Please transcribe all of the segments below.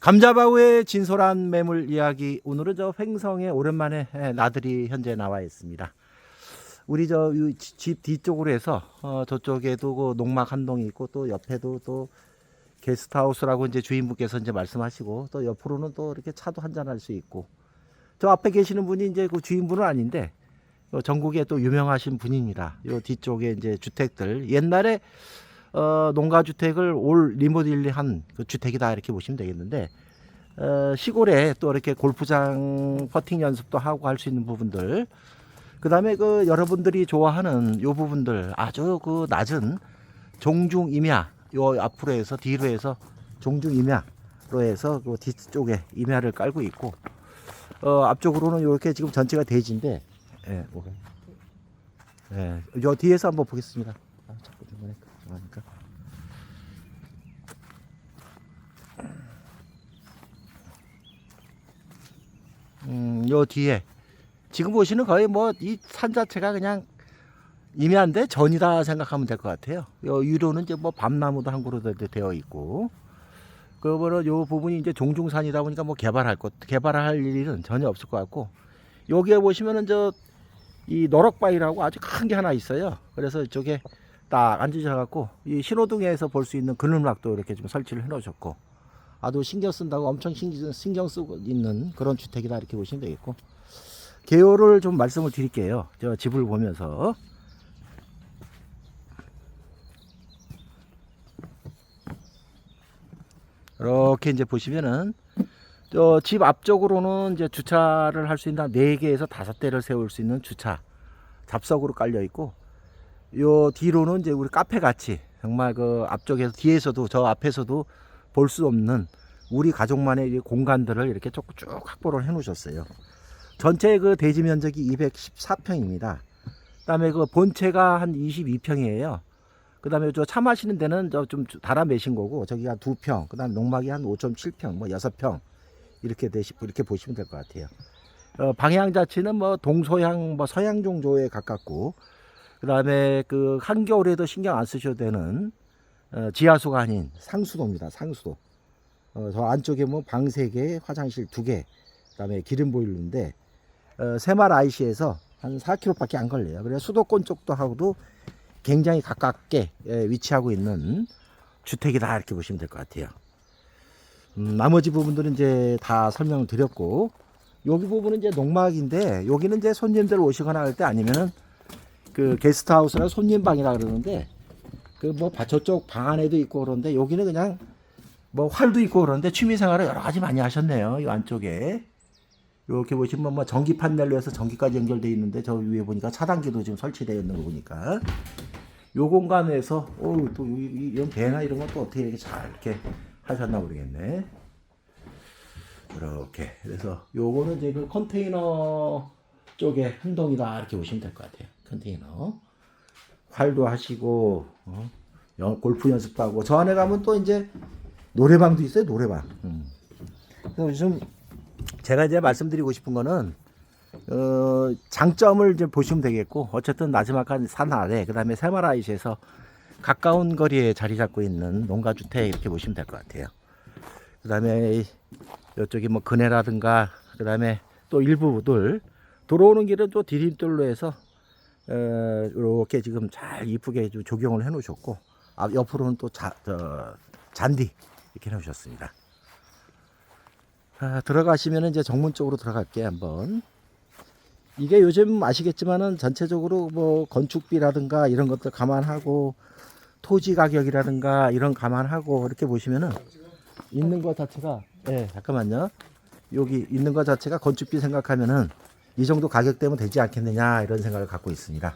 감자바우의 진솔한 매물 이야기 오늘은 저 횡성에 오랜만에 예, 나들이 현재 나와 있습니다. 우리 저 집 뒤쪽으로 해서 어, 저쪽에도 그 농막 한 동이 있고 또 옆에도 또 게스트하우스라고 이제 주인분께서 이제 말씀하시고 또 옆으로는 또 이렇게 차도 한잔 할 수 있고 저 앞에 계시는 분이 이제 그 주인분은 아닌데 어, 전국에 또 유명하신 분입니다. 요 뒤쪽에 이제 주택들 옛날에 어, 농가 주택을 올 리모델링한 그 주택이다 이렇게 보시면 되겠는데 어, 시골에 또 이렇게 골프장 퍼팅 연습도 하고 할 수 있는 부분들 그 다음에 그 여러분들이 좋아하는 요 부분들 아주 그 낮은 종중 임야 요 앞으로 해서 뒤로 해서 종중 임야로 해서 그 뒤쪽에 임야를 깔고 있고 어 앞쪽으로는 이렇게 지금 전체가 대지인데 예, 예, 요 뒤에서 한번 보겠습니다. 아, 자꾸 중간에 하니까. 음, 요 뒤에 지금 보시는 거의 뭐 이 산 자체가 그냥 임야인데 전이다 생각하면 될 것 같아요. 요 위로는 이제 뭐 밤나무도 한 그루 되- 되어 있고 그거는 요 부분이 이제 종중산이다 보니까 뭐 개발할 것 개발할 일은 전혀 없을 것 같고 여기에 보시면은 저 이 너럭바위라고 아주 큰 게 하나 있어요. 그래서 이쪽에 딱 앉으셔갖고 이 신호등에서 볼 수 있는 그늘막도 이렇게 좀 설치를 해놓으셨고 아주 신경 쓴다고 엄청 신경, 쓰고 있는 그런 주택이다 이렇게 보시면 되겠고 개요를 좀 말씀을 드릴게요. 저 집을 보면서 이렇게 이제 보시면은 저 집 앞쪽으로는 이제 주차를 할 수 있는 한 4개에서 5대를 세울 수 있는 주차 잡석으로 깔려 있고 요 뒤로는 이제 우리 카페 같이 정말 그 앞쪽에서 뒤에서도 저 앞에서도 볼 수 없는 우리 가족만의 이 공간들을 이렇게 쭉, 쭉 확보를 해 놓으셨어요. 전체 그 대지 면적이 214평입니다. 그다음에 그 본체가 한 22평이에요. 그다음에 저 차 마시는 데는 저 좀 달아 매신 거고 저기가 두 평, 그다음 농막이 한 5.7평, 뭐 여섯 평 이렇게 되시 이렇게 보시면 될 것 같아요. 어, 방향 자체는 뭐 동서향, 뭐 서양 정도에 가깝고 그다음에 그 한겨울에도 신경 안 쓰셔도 되는 어, 지하수가 아닌 상수도입니다. 상수도. 어, 저 안쪽에 뭐 방 세 개, 화장실 두 개, 그다음에 기름 보일러인데 어, 새마을 IC에서 한 4km밖에 안 걸려요. 그래서 수도권 쪽도 하고도 굉장히 가깝게 예, 위치하고 있는 주택이다 이렇게 보시면 될 것 같아요. 음, 나머지 부분들은 이제 다 설명을 드렸고 여기 부분은 이제 농막인데 여기는 이제 손님들 오시거나 할 때 아니면은 그 게스트하우스나 손님방이라 그러는데 그 뭐 저쪽 방 안에도 있고 그런데 여기는 그냥 뭐 활도 있고 그러는데 취미 생활을 여러 가지 많이 하셨네요. 이 안쪽에 이렇게 보시면 뭐 전기 판넬로 해서 전기까지 연결되어 있는데 저 위에 보니까 차단기도 지금 설치되어 있는 거 보니까 요 공간에서 어또 이런 배나 이런 것도 어떻게 이렇게 잘 이렇게 하셨나 모르겠네. 이렇게 그래서 요거는 이제 그 컨테이너 쪽에 한 동이다 이렇게 보시면 될 것 같아요. 컨테이너 활도 하시고 어? 연- 골프 연습도 하고 저 안에 가면 또 이제 노래방도 있어요. 노래방. 음. 그래서 요즘 제가 이제 말씀드리고 싶은 거는 어, 장점을 이제 보시면 되겠고 어쨌든 나지막한 산 아래 그 다음에 새마라이시에서 가까운 거리에 자리 잡고 있는 농가 주택 이렇게 보시면 될 것 같아요. 그 다음에 이쪽이 뭐 그네라든가 그 다음에 또 일부들 들어오는 길은 또 디딤돌로 해서 어, 이렇게 지금 잘 이쁘게 좀 조경을 해 놓으셨고 앞 옆으로는 또 자, 저, 잔디 이렇게 해 놓으셨습니다. 아, 들어가시면 이제 정문 쪽으로 들어갈게요 한번. 이게 요즘 아시겠지만은 전체적으로 뭐 건축비라든가 이런 것들 감안하고 토지 가격이라든가 이런 감안하고 이렇게 보시면은 있는 것 자체가 예 잠깐만요 여기 있는 것 자체가 건축비 생각하면은 이 정도 가격대면 되지 않겠느냐 이런 생각을 갖고 있습니다.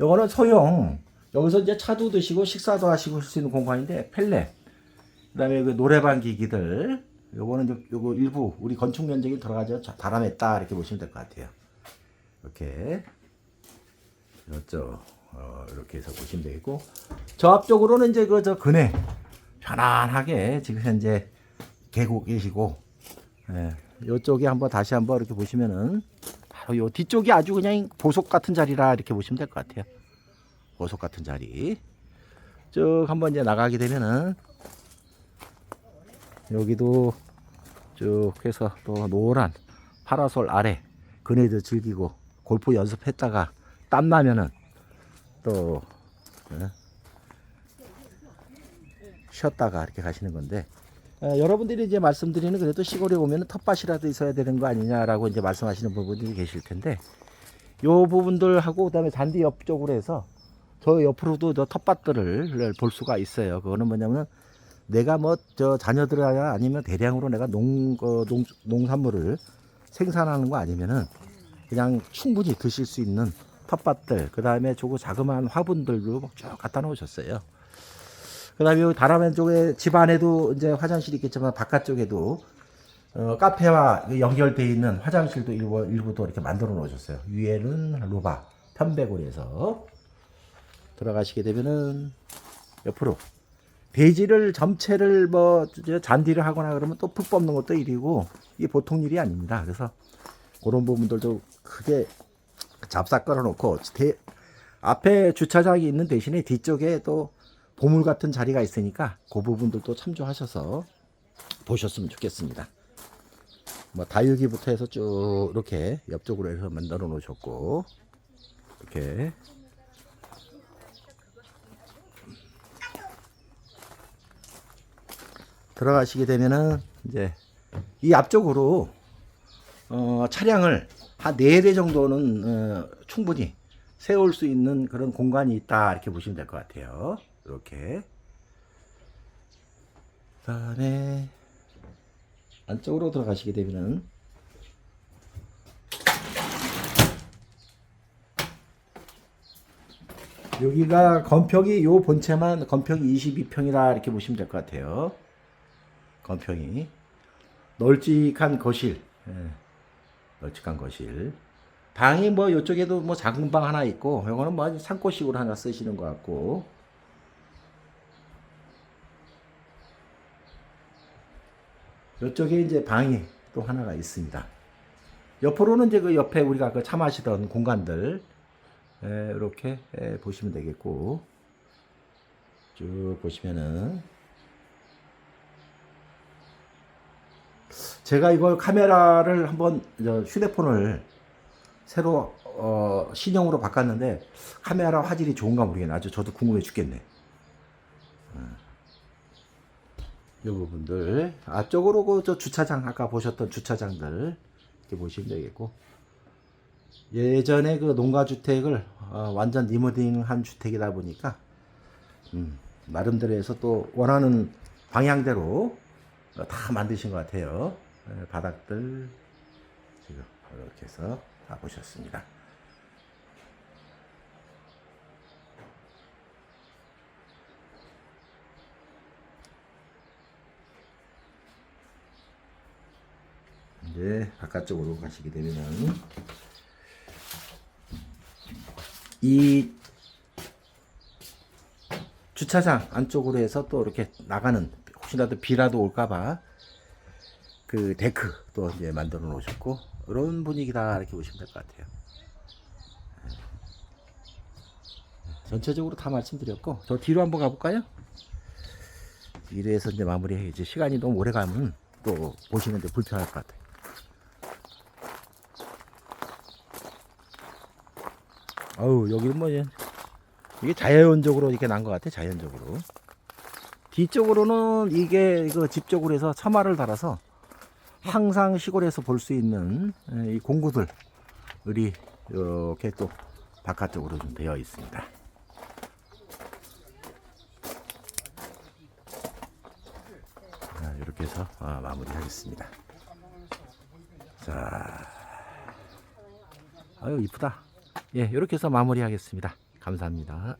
요거는 소형. 여기서 이제 차도 드시고 식사도 하시고 할 수 있는 공간인데 펠렛 그다음에 그 노래방 기기들. 요거는 좀 요거 일부 우리 건축 면적이 들어가죠. 달아냈다 이렇게 보시면 될 것 같아요. 이렇게. 이쪽 어, 이렇게 해서 보시면 되겠고. 저 앞쪽으로는 이제 그저 그네. 편안하게 지금 현재 계곡 계시고 예, 이쪽에 한번 다시 한번 이렇게 보시면은 바로 요 뒤쪽이 아주 그냥 보석 같은 자리라 이렇게 보시면 될 것 같아요. 보석 같은 자리 쭉 한번 이제 나가게 되면은 여기도 쭉 해서 또 노란 파라솔 아래 그네도 즐기고 골프 연습했다가 땀 나면은 또 예, 쉬었다가 이렇게 가시는 건데 어, 여러분들이 이제 말씀드리는 그래도 시골에 오면 텃밭이라도 있어야 되는 거 아니냐라고 이제 말씀하시는 부분들이 계실 텐데 요 부분들하고 그다음에 잔디 옆쪽으로 해서 저 옆으로도 저 텃밭들을 볼 수가 있어요. 그거는 뭐냐면 내가 뭐 저 자녀들이야 아니면 대량으로 내가 농, 어, 농 농산물을 생산하는 거 아니면은 그냥 충분히 드실 수 있는 텃밭들 그 다음에 조금 자그마한 화분들도 쭉 갖다 놓으셨어요. 그 다음에 여기 다라멘 쪽에 집 안에도 이제 화장실이 있겠지만 바깥쪽에도 어, 카페와 연결되어 있는 화장실도 일부, 일부도 이렇게 만들어 놓으셨어요. 위에는 로바, 편백으로 해서 들어가시게 되면은 옆으로 대지를 전체를 뭐 잔디를 하거나 그러면 또 푹 뽑는 것도 일이고 이게 보통 일이 아닙니다. 그래서 그런 부분들도 크게 잡사 끌어놓고 대, 앞에 주차장이 있는 대신에 뒤쪽에 또 보물 같은 자리가 있으니까 그 부분들도 참조하셔서 보셨으면 좋겠습니다. 뭐 다육이부터 해서 쭉 이렇게 옆쪽으로 해서 만들어 놓으셨고 이렇게 들어가시게 되면은 이제 이 앞쪽으로 어, 차량을 한네대 정도는 어, 충분히 세울 수 있는 그런 공간이 있다 이렇게 보시면 될 것 같아요. 이렇게 그다음에 안쪽으로 들어가시게 되면은 여기가 건평이 요 본체만 건평이 22평이라 이렇게 보시면 될 것 같아요. 건평이 널찍한 거실, 예, 널찍한 거실. 방이 뭐 이쪽에도 뭐 작은 방 하나 있고, 이거는 뭐 산골식으로 하나 쓰시는 것 같고. 이쪽에 이제 방이 또 하나가 있습니다. 옆으로는 이제 그 옆에 우리가 그차 마시던 공간들 예, 이렇게 예, 보시면 되겠고 쭉 보시면은 제가 이걸 카메라를 한번 저 휴대폰을 새로 어, 신형으로 바꿨는데 카메라 화질이 좋은가 모르겠네. 아주 저도 궁금해 죽겠네. 어. 이 부분들 앞쪽으로 그 저 주차장 아까 보셨던 주차장들 이렇게 보시면 되겠고 예전에 그 농가 주택을 어, 완전 리모델링한 주택이다 보니까 음, 나름대로 해서 또 원하는 방향대로 어, 다 만드신 것 같아요. 예, 바닥들 지금 이렇게 해서 다 보셨습니다. 이제 바깥쪽으로 가시게 되면은 이 주차장 안쪽으로 해서 또 이렇게 나가는 혹시라도 비라도 올까봐 그 데크 또 이제 만들어 놓으셨고 이런 분위기다 이렇게 보시면 될 것 같아요. 네. 전체적으로 다 말씀드렸고 저 뒤로 한번 가볼까요? 이래서 이제 마무리해 이제 시간이 너무 오래 가면 또 보시는데 불편할 것 같아요. 어우 여기는 뭐 이게 자연적으로 이렇게 난 것 같아 자연적으로 뒤쪽으로는 이게 이거 집 쪽으로 해서 처마를 달아서 항상 시골에서 볼 수 있는 에, 이 공구들이 이렇게 또 바깥쪽으로 좀 되어 있습니다. 자, 이렇게 해서 아, 마무리하겠습니다. 자, 아유 이쁘다. 예, 이렇게 해서 마무리하겠습니다. 감사합니다.